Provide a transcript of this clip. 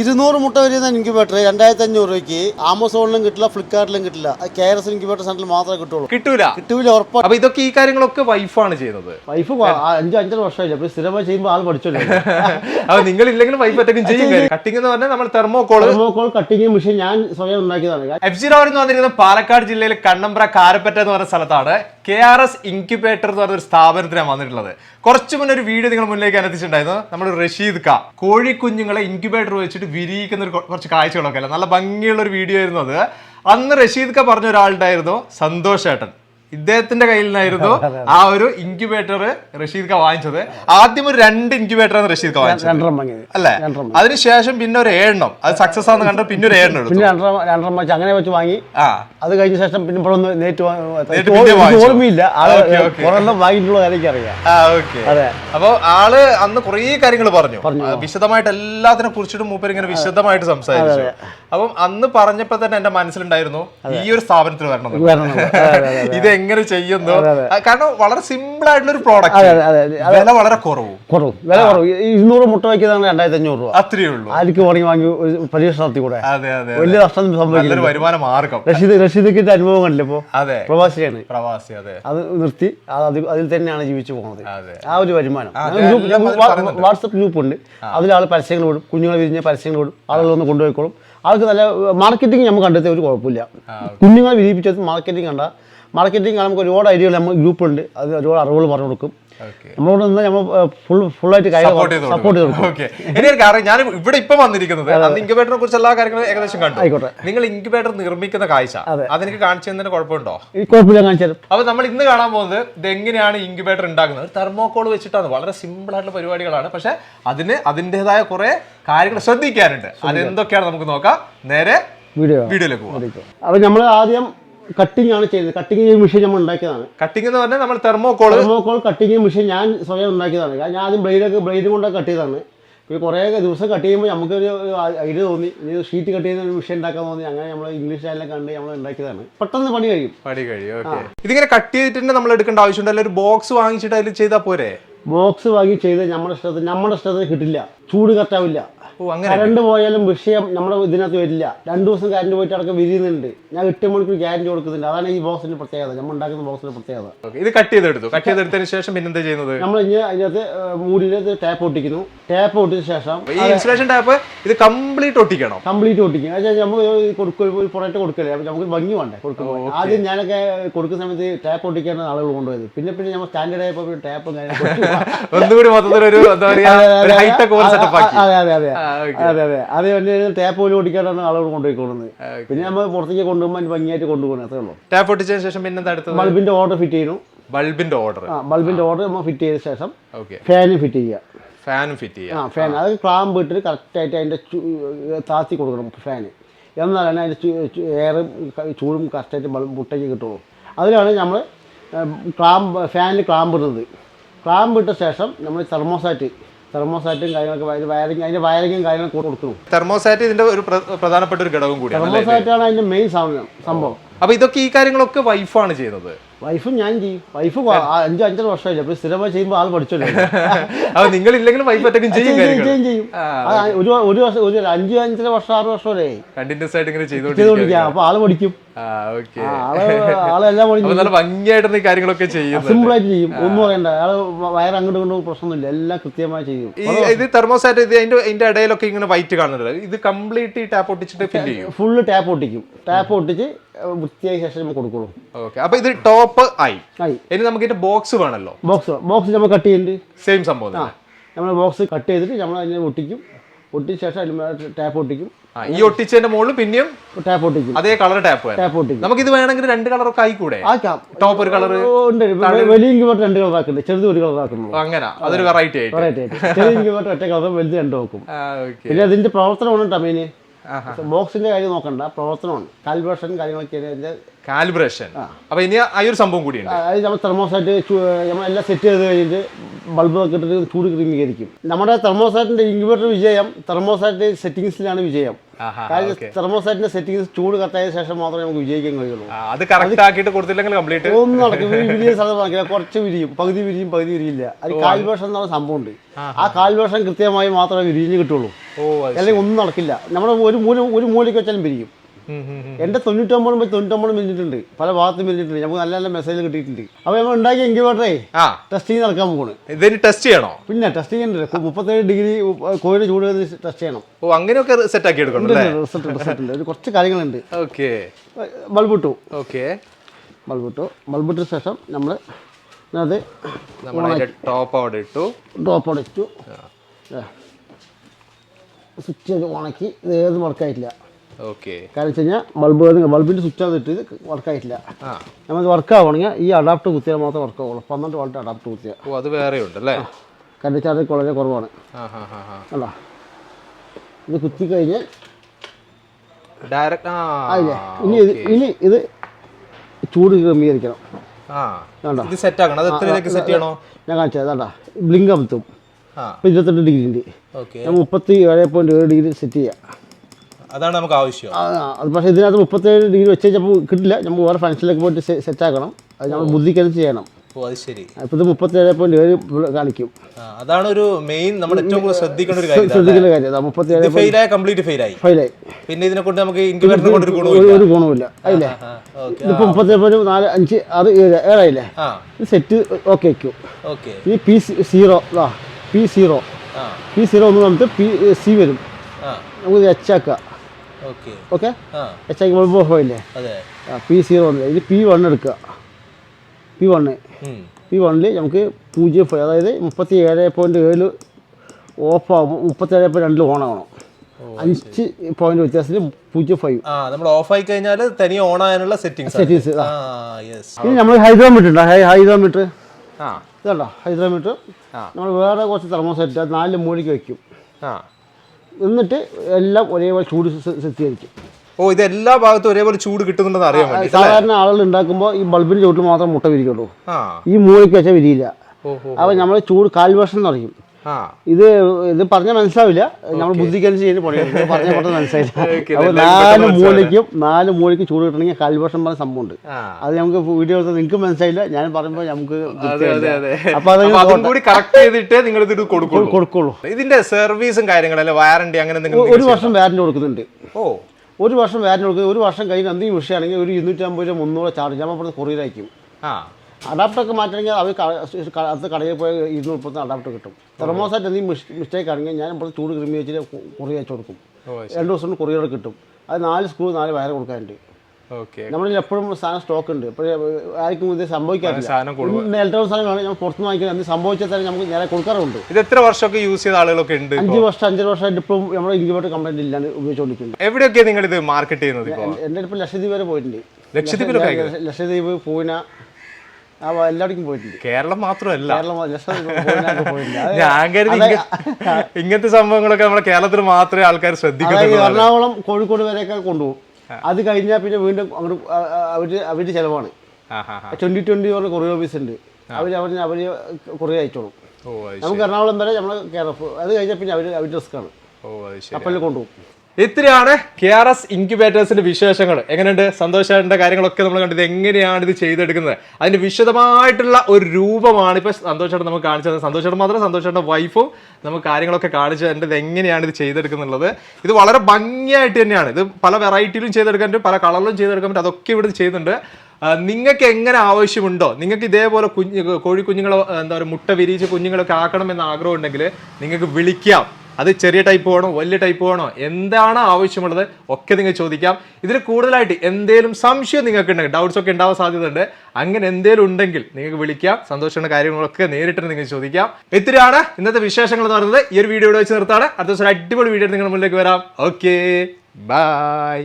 ഇരുന്നൂറ് മുട്ട വരുന്ന ഇൻക്യുബേറ്റർ രണ്ടായിരത്തി അഞ്ഞൂറ് രൂപയ്ക്ക് ആമസോണിലും കിട്ടില്ല ഫ്ലിപ്കാർട്ടിലും കിട്ടില്ല. കെ ആർ എസ് ഇൻക്യുബേറ്റർ സെന്ററിൽ മാത്രമേ കിട്ടുള്ളൂ. കിട്ടൂല. കിട്ടൂല ഉറപ്പാണ് അപ്പൊ ഇതൊക്കെ ഈ കാര്യങ്ങളൊക്കെ വൈഫാണ് ചെയ്യുന്നത്. വൈഫ് അഞ്ചു അഞ്ചര വർഷമായില്ല? അപ്പൊ സ്ഥിരമായി ചെയ്യുമ്പോൾ ആൾ പഠിച്ചല്ലോ? അപ്പൊ നിങ്ങൾ ഇല്ലെങ്കിലും വൈഫ് ഒറ്റക്കും ചെയ്യും. കട്ടിംഗ് എന്ന് പറഞ്ഞാൽ നമ്മൾ തെർമോകോൾ തെർമോകോൾ കട്ടിംഗ് മെഷീൻ ഞാൻ സ്വയം ഉണ്ടാക്കിയതാണ്. എഫ് ജി എന്ന് പറഞ്ഞിരുന്ന പാലക്കാട് ജില്ലയിലെ കണ്ണമ്പ്ര കാരപ്പറ്റ എന്ന് പറഞ്ഞ സ്ഥലത്താണ് കെ ആർ എസ് ഇൻക്യുബേറ്റർ എന്ന് പറയുന്ന ഒരു സ്ഥാപനത്തിനാണ് വന്നിട്ടുള്ളത്. കുറച്ച് മുന്നേ ഒരു വീഡിയോ നിങ്ങൾ മുന്നിലേക്ക് എത്തിച്ചിട്ടുണ്ടായിരുന്നു. നമ്മൾ റഷീദ് ക. കോഴിക്കുഞ്ഞുങ്ങളെ ഇൻക്യുബേറ്റർ വെച്ചിട്ട് വിരിയിക്കുന്ന ഒരു കുറച്ച് കാഴ്ചകളൊക്കെ അല്ല? നല്ല ഭംഗിയുള്ള ഒരു വീഡിയോ ആയിരുന്നു അത്. അന്ന് റഷീദ് ക പറഞ്ഞ ഒരാളുണ്ടായിരുന്നു സന്തോഷ് ഏട്ടൻ. ഇദ്ദേഹത്തിന്റെ കയ്യിൽ നിന്നായിരുന്നു ആ ഒരു ഇൻക്യുബേറ്റർ റഷീദ് ക വാങ്ങിച്ചത്. ആദ്യം ഒരു രണ്ട് ഇൻക്യുബേറ്റർ ആണ് റഷീദ് ക വാങ്ങിച്ചത്. അല്ലേ. അതിനുശേഷം പിന്നെ ഒരു ഏഴെണ്ണം. അത് സക്സസ് ആണെന്ന് കണ്ടു പിന്നെ ഒരു ഏഴെണ്ണം എടുത്തു. പിന്നെ രണ്ടെണ്ണം വെച്ച് അങ്ങനെ വെച്ച് വാങ്ങി. ആ. അത് കഴിഞ്ഞ ശേഷം പിന്നെ ഇപ്പോഴൊന്ന് നേരിട്ട്? ഓർമ്മയില്ല. വാങ്ങിയിട്ടുള്ള എനിക്കറിയാം അപ്പൊ ആൾ അന്ന് കുറേ കാര്യങ്ങൾ പറഞ്ഞു. വിശദമായിട്ട് എല്ലാത്തിനെ കുറിച്ചിട്ട് മൂപ്പർ ഇങ്ങനെ വിശദമായിട്ട് സംസാരിച്ചു. അപ്പം അന്ന് പറഞ്ഞപ്പോ തന്നെ എന്റെ മനസ്സിലുണ്ടായിരുന്നു ഈ ഒരു സ്ഥാപനത്തിൽ വരണം. ഇത് എങ്ങനെ ചെയ്യുന്നു? കാരണം വളരെ സിമ്പിൾ ആയിട്ടുള്ള ഒരു പ്രോഡക്റ്റ് വില വളരെ കുറവ്. കുറവ്. വില കുറവ്. ഇരുന്നൂറ് മുട്ട വയ്ക്കുന്നതാണ് രണ്ടായിരത്തി അഞ്ഞൂറ് രൂപ. അത്രയേ ഉള്ളൂ. ആർക്ക് വേണമെങ്കിൽ വാങ്ങി ഒരു പരീക്ഷ നടത്തി കൂടെ വലിയ നഷ്ടം സംഭവിക്കില്ല. നല്ലൊരു വരുമാന മാർഗം റഷീദ് റഷീദിന്റെ അനുഭവം കണ്ടില്ല ഇപ്പോ? അതെ. പ്രവാസിയാണ്. പ്രവാസി അതെ. അത് നിർത്തി. അതിൽ തന്നെയാണ് ജീവിച്ചു പോകുന്നത്. ആ ഒരു വരുമാനം. വാട്സപ്പ് ഗ്രൂപ്പ് ഉണ്ട് അതിലാൾ പരസ്യങ്ങൾ വിടും. കുഞ്ഞുങ്ങൾ വിരിഞ്ഞ പരസ്യങ്ങൾ വിടും. ആളുകൾ ഒന്ന് കൊണ്ടുപോയിക്കോളും. ആൾക്ക് നല്ല മാർക്കറ്റിംഗ് നമുക്ക് കണ്ടെത്തിയ ഒരു കുഴപ്പമില്ല. കുഞ്ഞുങ്ങളെ വിരിയിപ്പിച്ചത് മാർക്കറ്റിംഗ് കണ്ട മാർക്കറ്റിംഗ് നമുക്ക് ഒരുപാട് ഐഡിയകൾ നമ്മൾ ഗ്രൂപ്പുണ്ട്. അത് ഒരുപാട് അറിവുകൾ പറഞ്ഞു കൊടുക്കും. നമ്മളോട് നിന്ന് നമ്മൾ ഫുൾ ഫുള്ളായിട്ട് സപ്പോർട്ട് ചെയ്ത് സപ്പോർട്ട് ചെയ്ത് ഇനി ഞാൻ ഇവിടെ ഇപ്പൊ വന്നിരിക്കുന്നത് ഇൻക്യുബേറ്ററിനെ കുറിച്ച് എല്ലാ കാര്യങ്ങളും ഏകദേശം കണ്ടു. ആയിക്കോട്ടെ. നിങ്ങൾ ഇൻക്യുബേറ്റർ നിർമ്മിക്കുന്ന കാഴ്ച അതെ. അതെനിക്ക് കാണിച്ചു തന്നതിന് കുഴപ്പമുണ്ടോ? കുഴപ്പമില്ല കാണിച്ചു തരാം. അപ്പൊ നമ്മൾ ഇന്ന് കാണാൻ പോകുന്നത് ഇത് എങ്ങനെയാണ് ഇൻക്യുബേറ്റർ ഉണ്ടാക്കുന്നത്? ഒരു വെച്ചിട്ടാണ്. വളരെ സിമ്പിൾ ആയിട്ടുള്ള പരിപാടികളാണ്. പക്ഷെ അതിന് അതിന്റെതായ കുറെ കാര്യങ്ങൾ ശ്രദ്ധിക്കാനുണ്ട്. അതെന്തൊക്കെയാണ് നമുക്ക് നോക്കാം. നേരെ വീഡിയോ വീഡിയോയിലേക്ക് പോകാം അപ്പൊ നമ്മൾ ആദ്യം കട്ടിംഗ് ആണ് ചെയ്തത്. കട്ടിംഗ് മെഷീൻ നമ്മൾ ഉണ്ടാക്കിയതാണ്. കട്ടിംഗ് എന്ന് പറഞ്ഞാൽ നമ്മൾ തെർമോകോൾ തെർമോകോൾ കട്ടിംഗ് മെഷീൻ ഞാൻ സ്വയം ഉണ്ടാക്കിയതാണ്. ഞാൻ ആദ്യം ബ്ലേഡൊക്കെ ബ്ലേഡ് കൊണ്ടൊക്കെ കട്ട് ചെയ്തതാണ്. ഇപ്പോൾ കുറേ ദിവസം കട്ട് ചെയ്യുമ്പോൾ നമുക്കൊരു ഐഡിയ തോന്നി. ഇനി ഷീറ്റ് കട്ട് ചെയ്യുന്ന ഒരു മെഷീൻ ഉണ്ടാക്കാൻ തോന്നി. അങ്ങനെ നമ്മൾ ഇംഗ്ലീഷ് ചാനലിൽ കണ്ട് നമ്മൾ ഉണ്ടാക്കിയതാണ്. പെട്ടെന്ന് പണി കഴിയും. പണി കഴിയും. ഓക്കെ ഇതിങ്ങനെ കട്ട് ചെയ്തിട്ട് നമ്മൾ എടുക്കേണ്ട ആവശ്യമുണ്ടല്ലോ ഒരു ബോക്സ് വാങ്ങിച്ചിട്ട് അതിൽ ചെയ്താൽ പോരെ? ബോക്സ് വാങ്ങി ചെയ്ത് നമ്മുടെ ഇഷ്ടത്തിന് നമ്മുടെ ഇഷ്ടത്തിന് കിട്ടില്ല. ചൂട് കത്താവില്ല കറണ്ട് പോയാലും വിഷയം നമ്മുടെ ഇതിനകത്ത് വരില്ല. രണ്ടു ദിവസം കറണ്ട് പോയിട്ട് അടക്കം വിരിയുന്നുണ്ട്. ഞാൻ എട്ട് മണിക്കൂർ ഗ്യാരണ്ടി കൊടുക്കുന്നുണ്ട്. അതാണ് ഈ ബോക്സിന്റെ പ്രത്യേകത. നമ്മൾ ഉണ്ടാക്കുന്ന ബോക്സിന്റെ പ്രത്യേകത. ഇത് കട്ട് ചെയ്തെടുത്തു. കട്ട് ചെയ്തെടുത്തതിന് ശേഷം പിന്നെന്താ ചെയ്യുന്നത്? നമ്മൾ ഇനി അതിനകത്ത് മൂടിനകത്ത് ടാപ്പ് ഒട്ടിക്കുന്നു. ടാപ്പ് ഒട്ടിച്ച ശേഷം ഈ ഇൻസുലേഷൻ ടാപ്പ് ഇത് കംപ്ലീറ്റ് ഒട്ടിക്കണം. കംപ്ലീറ്റ് ഒട്ടിക്കും. അതായത് നമുക്ക് കൊടുക്കും പുറത്ത് കൊടുക്കല്ലേ നമുക്ക് ഭംഗി വേണ്ടേ കൊടുക്കുമ്പോൾ ആദ്യം ഞാനൊക്കെ കൊടുക്കുന്ന സമയത്ത് ടാപ്പ് ഒട്ടിക്കാണ് ആളുകൾ കൊണ്ടുപോയത്. പിന്നെ പിന്നെ നമ്മൾ സ്റ്റാൻഡേർഡ് ആയപ്പോൾ ടാപ്പ് ഒന്നുകൂടി മൊത്തത്തിൽ ഒരു എന്താ പറയുക ഹൈടെക് പോലെ അതെ അതെ അതെ അതെ അതെ. അത് പിന്നെ ടാപ്പ് പോലും ഓടിക്കാനാണ് ആളുകൾ കൊണ്ടുപോയിക്കൊള്ളുന്നത്. പിന്നെ നമ്മൾ പുറത്തേക്ക് കൊണ്ടുപോകുമ്പോൾ അതിന് ഭംഗിയായിട്ട് കൊണ്ടുപോകണം അത്രേ ഉള്ളൂ. ടാപ്പ് ഒട്ടിച്ചതിന് ശേഷം പിന്നെന്താ അടുത്തത്? ബൾബിന്റെ ഓർഡർ ഫിറ്റ് ചെയ്യുന്നു. ബൾബിന്റെ ഓർഡർ ആ ബൾബിന്റെ ഓർഡർ നമ്മൾ ഫിറ്റ് ചെയ്ത ശേഷം ഫാനും ഫിറ്റ് ചെയ്യുക. ഫാനും ഫിറ്റ് ചെയ്യാം ആ ഫാൻ അത് ക്ലാമ്പ് ഇട്ടിട്ട് കറക്റ്റായിട്ട് അതിന്റെ താത്തി കൊടുക്കണം ഫാന് എന്നാലാണ് അതിന്റെ എയറും ചൂടും കറക്റ്റായിട്ട് മുട്ടയ്ക്ക് കിട്ടുള്ളൂ. അതിലാണ് നമ്മൾ ക്ലാമ്പ് ഫാനിൽ ക്ലാമ്പ് ഇടുന്നത്. ക്ലാമ്പ് ഇട്ട ശേഷം നമ്മൾ തെർമോസാറ്റ് തെർമോസാറ്റും കാര്യങ്ങളൊക്കെ വയറിംഗ് അതിന്റെ അതിന്റെ കാര്യങ്ങളും കാര്യങ്ങളൊക്കെ കൊടുക്കണം തെർമോസാറ്റ് ഇതിന്റെ ഒരു പ്രധാനപ്പെട്ട ഒരു ഘടകം കൂടിയാണ്? തെർമോസാറ്റാണ് അതിന്റെ മെയിൻ സാധനം സംഭവം അപ്പൊ ഇതൊക്കെ ഈ കാര്യങ്ങളൊക്കെ വൈഫാണ് ചെയ്യുന്നത്. വൈഫും ഞാൻ ചെയ്യും. വൈഫ് അഞ്ചോ അഞ്ചര വർഷമായില്ല അപ്പോൾ സ്ഥിരമായി ചെയ്യുമ്പോൾ ആൾ പഠിച്ചല്ലോ അപ്പൊ നിങ്ങൾ ഇല്ലെങ്കിലും വൈഫ് ഒറ്റക്കും ചെയ്യും ചെയ്യും ചെയ്യും ചെയ്യും. ഒരു ഒരു വർഷം ഒരു അഞ്ച് അഞ്ചര വർഷം ആറ് വർഷം വരെ. കണ്ടിന്യൂസ് ആയിട്ട് ഇങ്ങനെ ചെയ്തുകൊണ്ടിരിക്കുക അപ്പോൾ ആൾ പഠിക്കും. ഈ കാര്യങ്ങളൊക്കെ ചെയ്യുന്നത് സിമ്പിൾ ആയിട്ട് ചെയ്യും. ഒന്നും പറയണ്ട. ആൾ വയർ അങ്ങോട്ട് കൊണ്ട് പ്രശ്നമൊന്നുമില്ല. എല്ലാം കൃത്യമായി ചെയ്യും. ഇത് തെർമോസാറ്റ് ഇത് അതിന്റെ അതിന്റെ ഇടയിലൊക്കെ ഇങ്ങനെ വൈറ്റ് കാണുന്നുണ്ട്. ഇത് കംപ്ലീറ്റ് ടാപ്പ് ഒട്ടിച്ചിട്ട് ഫില്ല് ചെയ്യും. ഫുള്ള് ടാപ്പ് ഒട്ടിക്കും. ടാപ്പ് ഒട്ടിച്ച് വൃത്തിയായ ശേഷം നമ്മൾ കൊടുക്കുള്ളൂ. ഓക്കെ അപ്പൊ ഇത് ടോപ്പ് ആയി. ആയി. ഇനി നമുക്ക് ഇതിന്റെ ബോക്സ് വേണല്ലോ. ബോക്സ് ബോക്സ് നമ്മൾ കട്ട് ചെയ്യുന്നുണ്ട് സെയിം സംഭവം ആ നമ്മൾ ബോക്സ് കട്ട് ചെയ്തിട്ട് നമ്മൾ അതിനെ ഒട്ടിക്കും. ഒട്ടിച്ച ശേഷം അതിന് ടാപ്പ് ഒട്ടിക്കും. ഈ ഒട്ടിച്ചതിന്റെ മുകളിൽ പിന്നെയും ടാപ്പ് ഒട്ടിക്കും. അതേ കളർ ടാപ്പ് ടാപ്പ് ഒട്ടിക്കും. നമുക്ക് ഇത് വേണമെങ്കിൽ രണ്ട് കളറൊക്കെ ആയിക്കൂടെ? ആക്കാം ടോപ്പ് ഒരു കളർ ഉണ്ട്. വലിയ ഇൻക്യുബേറ്റർ രണ്ട് കളർ ആക്കുന്നുണ്ട് ചെറുത് ഒരു കളർ ആക്കുന്നുള്ളൂ അങ്ങനെ. അതൊരു വെറൈറ്റി ആയിട്ട്. വെറൈറ്റി ആയിട്ട്. ചെറിയ ഇൻക്യുബേറ്റർ ഒറ്റ കളർ വലുത് രണ്ട് നോക്കും. പിന്നെ അതിന്റെ പ്രവർത്തനം മെയിന് ആഹാ. ബോക്സിന്റെ കാര്യം നോക്കണ്ട പ്രവർത്തനമാണ് കാൽബ്രേഷൻ കാര്യങ്ങളൊക്കെ അതിന്റെ കാലിബ്രേഷൻ അപ്പൊ ഇനി ആ ഒരു സംഭവം കൂടിയുണ്ട്. അതായത് നമ്മൾ തെർമോസാറ്റ് നമ്മളെല്ലാം സെറ്റ് ചെയ്ത് കഴിഞ്ഞിട്ട് ബൾബ് ഇട്ടിട്ട് ചൂട് ക്രമീകരിക്കും. നമ്മുടെ തെർമോസാറ്റിന്റെ ഇൻക്യുബേറ്റർ വിജയം തെർമോസാറ്റ് സെറ്റിങ്സിലാണ് വിജയം. കാരണം തെർമോസാറ്റിന്റെ സെറ്റിങ്സ് ചൂട് കറക്റ്റായ ശേഷം മാത്രമേ നമുക്ക് വിജയിക്കാൻ കഴിയുള്ളൂ. അത് കറക്റ്റ് ആക്കിയിട്ട് കൊടുത്തില്ലെങ്കിൽ കംപ്ലീറ്റ് ഒന്നും നടക്കും വിരിയ നടക്കില്ല. കുറച്ച് വിരിയും. പകുതി വിരിയും പകുതി വിരിയില്ല. അത് കാൽവേഷം സംഭവം ഉണ്ട് ആ കാൽവേഷം കൃത്യമായി മാത്രമേ വിരിഞ്ഞ് കിട്ടുള്ളൂ. അല്ലെങ്കിൽ ഒന്നും നടക്കില്ല. നമ്മുടെ ഒരു മൂല ഒരു മൂലയ്ക്ക് വെച്ചാലും വിരിയും. എന്റെ തൊണ്ണൂറ്റൊമ്പതും പോയി തൊണ്ണൂറ്റൊമ്പതും മിനിറ്റിട്ടുണ്ട്. പല ഭാഗത്തും മിനിറ്റിട്ടുണ്ട്. നമുക്ക് നല്ല നല്ല മെസ്സേജ് കിട്ടിയിട്ടുണ്ട്. അപ്പോൾ നമ്മൾ ഉണ്ടാക്കിയ ഇൻക്യുബേറ്ററേ ആ. ടെസ്റ്റിംഗ് നടക്കാൻ പോകണം ഇതിന് ടെസ്റ്റ് ചെയ്യണോ? പിന്നെ ടെസ്റ്റ് ചെയ്യണ്ടേ മുപ്പത്തേഴ് ഡിഗ്രി കോഴിയുടെ ചൂട് ടെസ്റ്റ് ചെയ്യണം. ഓ അങ്ങനെയൊക്കെ സെറ്റ് ആക്കി എടുക്കണം അല്ലേ റിസൾട്ട് റിസൾട്ട് ഉണ്ട് കുറച്ച് കാര്യങ്ങളുണ്ട്. ഓക്കെ. ബൾബിട്ടു ഓക്കെ. ബൾബിട്ടു ബൾബിട്ട ശേഷം നമ്മൾ അത് അവിടെ ഇട്ടു. ടോപ്പ് അവിടെ ഇട്ടു. സ്വിച്ച് ചെയ്ത് ഉണക്കി. ഇത് ഏത് വർക്കായിട്ടില്ല ഓക്കെ കാരണം വെച്ച് കഴിഞ്ഞാൽ ബൾബ് ബൾബിന്റെ സ്വിച്ച് അത് ഇട്ട് ഇത് വർക്കായിട്ടില്ല നമ്മൾ വർക്ക് ആവണമെങ്കിൽ ഈ അഡാപ്റ്റർ കുത്തിയാൽ മാത്രമേ വർക്ക് ആവുള്ളൂ. പന്ത്രണ്ട് വോൾട്ട് അഡാപ്റ്റർ കുത്തിയാൽ ഓ അത് വേറെ ഉണ്ടല്ലേ? കറണ്ട് ചാർജ് വളരെ കുറവാണ്. അല്ല ഇത് കുത്തി കഴിഞ്ഞാൽ ഡയറക്റ്റ് ആയില്ലേ? ഇനി ഇത് ഇനി ഇത് ചൂട് ക്രമീകരിക്കണം. ഇത് സെറ്റ് ആക്കണം. അത് എത്രയിലേക്ക് സെറ്റ് ചെയ്യണോ? ഞാൻ കാണിച്ചത് ബ്ലിങ്ക് അമത്തും ഇരുപത്തെട്ട് ഡിഗ്രി ഉണ്ട്. ഓക്കെ ഞാൻ മുപ്പത്തി ഏഴ് പോയിന്റ് ഏഴ് ഡിഗ്രി സെറ്റ് ചെയ്യാം. അതാണ് നമുക്ക് ആവശ്യം. അത് പക്ഷേ ഇതിനകത്ത് മുപ്പത്തേഴ് ഡിഗ്രി വെച്ച് കഴിഞ്ഞപ്പോൾ കിട്ടില്ല. നമുക്ക് വേറെ ഫങ്ഷനിലേക്ക് പോയിട്ട് സെറ്റ് ആക്കണം. അത് നമ്മൾ ബുദ്ധിക്കത് ചെയ്യണം. അത് ശരി. അപ്പോൾ ഇത് മുപ്പത്തേഴ് പോയിന്റ് ഏഴ് കാണിക്കും. അതാണ് ഒരു മെയിൻ നമ്മൾ ഏറ്റവും കൂടുതൽ ശ്രദ്ധിക്കേണ്ട ഒരു കാര്യം. ശ്രദ്ധിക്കേണ്ട കാര്യം. മുപ്പത്തേഴ് ഇത് ഫെയിലായ കംപ്ലീറ്റ് ഫെയിലായി ഫെയിലായി പിന്നെ ഇതിനെ കൊണ്ട് നമുക്ക് ഇൻക്യുബേറ്ററിനെ കൊണ്ട് ഒരു ഗുണവും ഒരു ഗുണവുമില്ല. അതില്ലേ ഓക്കേ. ഇതിപ്പോൾ മുപ്പത്തേഴ് പോയിന്റ് നാല് അഞ്ച് ആറ് ഏഴ് ഏഴായില്ലേ ഇത് സെറ്റ് ഓക്കെ വയ്ക്കും ഓക്കെ. ഇനി പി സീറോ ആ പി സീറോ പി സീറോ ഒന്ന് വന്നിട്ട് പി സി വരും. നമുക്ക് എച്ച് ആക്കാം. ഓക്കെ എച്ച് ഐ ഓഫ് ആയില്ലേ പി സീറോ വന്നില്ല ഇത് പി വൺ എടുക്കുക. P one. പി വണ്ണിൽ നമുക്ക് പൂജ്യം ഫൈവ് അതായത് മുപ്പത്തി ഏഴ് പോയിന്റ് ഏഴ് ഓഫ് ആകുമ്പോൾ മുപ്പത്തേഴ് പോയിന്റ് രണ്ടിൽ അഞ്ച് പോയിന്റ് വ്യത്യാസത്തിൽ പൂജ്യം ഫൈവ് നമ്മൾ ഓഫ് ആയി കഴിഞ്ഞാൽ തനിയെ ഓൺ ആകാനുള്ള സെറ്റിംഗ്സ് യെസ് ഇനി നമ്മൾ ഹൈഡ്രോമീറ്റർ ഉണ്ടോ ഹൈഡ്രോമീറ്റർ ആ. ഹൈഡ്രോമീറ്റർ നമ്മൾ വേറെ കുറച്ച് തെർമോസെറ്റ് നാല് മൂടിക്ക് വയ്ക്കും. എന്നിട്ട് എല്ലാം ഒരേപോലെ ചൂട് സ്ഥിരീകരിക്കും ഓ ഇത് എല്ലാ ഭാഗത്തും ഒരേപോലെ ചൂട് കിട്ടുന്നുണ്ടെന്ന് അറിയാൻ വേണ്ടി സാധാരണ ആളുകൾ ഉണ്ടാക്കുമ്പോൾ ഈ ബൾബിന് ചുവട്ടിൽ മാത്രം മുട്ട വിരിക്കുള്ളൂ ഈ മൂലയ്ക്ക് വെച്ചാൽ വിരിയില്ല. അപ്പൊ അപ്പോൾ നമ്മൾ ചൂട് കാൽവേഷം എന്ന് പറയും. ഇത് ഇത് പറഞ്ഞ മനസ്സിലാവില്ല. നമ്മൾ ബുദ്ധിക്കനുസരിച്ച് ഇത് പറഞ്ഞാൽ പെട്ടെന്ന് മനസ്സിലായില്ല. അപ്പോൾ നാല് മൂലയ്ക്കും നാല് മൂലയ്ക്കും ചൂട് കിട്ടണമെങ്കിൽ കാൽവർഷം പറഞ്ഞ സംഭവമുണ്ട്. ഉണ്ട് അത് നമുക്ക് വീഡിയോ എടുത്താൽ നിങ്ങൾക്ക് മനസ്സിലായില്ല. ഞാൻ പറയുമ്പോൾ നമുക്ക് അപ്പോൾ അത് കൂടി കറക്റ്റ് ചെയ്തിട്ട് നിങ്ങൾ ഇത് കൊടുക്കുള്ളൂ. ഇതിന്റെ സർവീസും കാര്യങ്ങളല്ലേ വാറണ്ടി അങ്ങനെ ഒരു വർഷം വാറണ്ടി കൊടുക്കുന്നുണ്ട്. ഓ. ഒരു വർഷം വാറണ്ടി കൊടുക്കുന്നത് ഒരു വർഷം കഴിഞ്ഞ് എന്തെങ്കിലും വിഷയമാണെങ്കിൽ ഒരു ഇരുന്നൂറ്റമ്പത് രൂപ മുന്നൂറ് ചാർജ് നമ്മൾ പറഞ്ഞത് കൊറിയർ അയക്കും ആ. അഡാപ്റ്ററൊക്കെ മാറ്റണമെങ്കിൽ അവർ അടുത്ത കടയിൽ പോയി ഇരുന്നൂറ് മുപ്പത്തി അഡാപ്റ്റർ കിട്ടും. തെർമോസാറ്റ് എന്തെങ്കിലും മിസ്റ്റേക്ക് ആണെങ്കിൽ ഞാൻ ഇപ്പോൾ ചൂട് ക്രിമി വെച്ചിട്ട് കൊറിയർ അയച്ചു കൊടുക്കും. രണ്ട് ദിവസം കൊണ്ട് കൊറിയർ കിട്ടും. അത് നാല് സ്ക്രൂ നാല് വയർ കൊടുക്കാനുണ്ട്. ഓക്കെ. നമ്മളിൽ എപ്പോഴും സാധനം സ്റ്റോക്ക് ഉണ്ട്. ആർക്കും ഇത് സംഭവിക്കാറില്ല. സാധനം ഇലക്ട്രോണിക് നമ്മൾ പുറത്തുനിന്ന് വാങ്ങിക്കുന്നത്. എന്ത് സംഭവിച്ചാൽ തന്നെ നമുക്ക് നേരെ കൊടുക്കാറുണ്ട്. ഇത് എത്ര വർഷമൊക്കെ യൂസ് ചെയ്ത ആളുകളൊക്കെ ഉണ്ട് അഞ്ച് വർഷം അഞ്ചര വർഷമായിട്ട് ഇപ്പം നമ്മുടെ ഇൻക്യുബേറ്റർ കംപ്ലൈന്റ് ഇല്ലാണ്ട് ഉപയോഗിച്ചുകൊണ്ടിരിക്കുന്നത് എവിടെയൊക്കെ നിങ്ങൾ ഇത് മാർക്കറ്റ് ചെയ്യുന്നത് ഇപ്പോ? എന്റെ ഇപ്പോൾ ലക്ഷദ്വീപ് വരെ പോയിട്ടുണ്ട്. ലക്ഷദ്വീപ് ലക്ഷ- ലക്ഷദ്വീപ് പൂന എല്ലായിടക്കും പോയിട്ടുണ്ട്. കേരളം മാത്രമല്ല. ഞാൻ കരുതി ഇങ്ങനത്തെ സംഭവങ്ങളൊക്കെ നമ്മുടെ കേരളത്തിൽ മാത്രമേ ആൾക്കാർ ശ്രദ്ധിക്കുന്നുള്ളൂ എറണാകുളം കോഴിക്കോട് വരെയൊക്കെ കൊണ്ടുപോകും. അത് കഴിഞ്ഞാൽ പിന്നെ വീണ്ടും അങ്ങോട്ട് അവർ അവരുടെ ചിലവാണ്. ട്വന്റി ട്വന്റി പറഞ്ഞ കൊറിയർ ഓഫീസ് ഉണ്ട്. അവർ അവർ അവർ കൊറിയർ അയച്ചോളും. നമുക്ക് എറണാകുളം വരെ നമ്മൾ കേരള അത് കഴിഞ്ഞാൽ പിന്നെ അവർ ഓ അത് ശരി. കപ്പലിൽ കൊണ്ടുപോകും. ഇത്രയാണ് കെ ആർ എസ് ഇൻക്യുബേറ്റേഴ്സിന്റെ വിശേഷങ്ങൾ. എങ്ങനെയുണ്ട്? സന്തോഷേട്ടന്റെ കാര്യങ്ങളൊക്കെ നമ്മൾ കണ്ടത് എങ്ങനെയാണ് ഇത് ചെയ്തെടുക്കുന്നത്? അതിന്റെ വിശദമായിട്ടുള്ള ഒരു രൂപമാണ് ഇപ്പൊ സന്തോഷേട്ടൻ നമുക്ക് കാണിച്ചു തന്നത്. സന്തോഷേട്ടൻ മാത്രം സന്തോഷേട്ടന്റെ വൈഫും നമുക്ക് കാര്യങ്ങളൊക്കെ കാണിച്ചു തരേണ്ടത് എങ്ങനെയാണ് ഇത് ചെയ്തെടുക്കുന്നുള്ളത്. ഇത് വളരെ ഭംഗിയായിട്ട് തന്നെയാണ്. ഇത് പല വെറൈറ്റിയിലും ചെയ്തെടുക്കാൻ പറ്റും പല കളറിലും ചെയ്തെടുക്കാൻ പറ്റും അതൊക്കെ ഇവിടെ ചെയ്യുന്നുണ്ട്. നിങ്ങൾക്ക് എങ്ങനെ ആവശ്യമുണ്ടോ നിങ്ങൾക്ക് ഇതേപോലെ കുഞ്ഞ് കോഴിക്കുഞ്ഞുങ്ങളോ എന്താ പറയുക മുട്ട വിരിയിച്ച് കുഞ്ഞുങ്ങളൊക്കെ ആക്കണമെന്ന് ആഗ്രഹം ഉണ്ടെങ്കിൽ നിങ്ങൾക്ക് വിളിക്കാം. അത് ചെറിയ ടൈപ്പ് വേണോ വലിയ ടൈപ്പ് വേണോ എന്താണ് ആവശ്യമുള്ളത് ഒക്കെ നിങ്ങൾ ചോദിക്കാം. ഇതിൽ കൂടുതലായിട്ട് എന്തെങ്കിലും സംശയം നിങ്ങൾക്ക് ഉണ്ടെങ്കിൽ ഡൗട്ട്സ് ഒക്കെ ഉണ്ടാവാൻ സാധ്യതയുണ്ട്. അങ്ങനെ എന്തേലും ഉണ്ടെങ്കിൽ നിങ്ങൾക്ക് വിളിക്കാം. സന്തോഷമുള്ള കാര്യങ്ങളൊക്കെ നേരിട്ട് നിങ്ങൾ ചോദിക്കാം. ഇത്രയാണ് ഇന്നത്തെ വിശേഷങ്ങൾ എന്ന് പറയുന്നത്. ഈ ഒരു വീഡിയോ വെച്ച് നിർത്താണ്. അടുത്ത ദിവസം അടിപൊളി വീഡിയോ നിങ്ങളുടെ മുന്നിലേക്ക് വരാം. Okay bye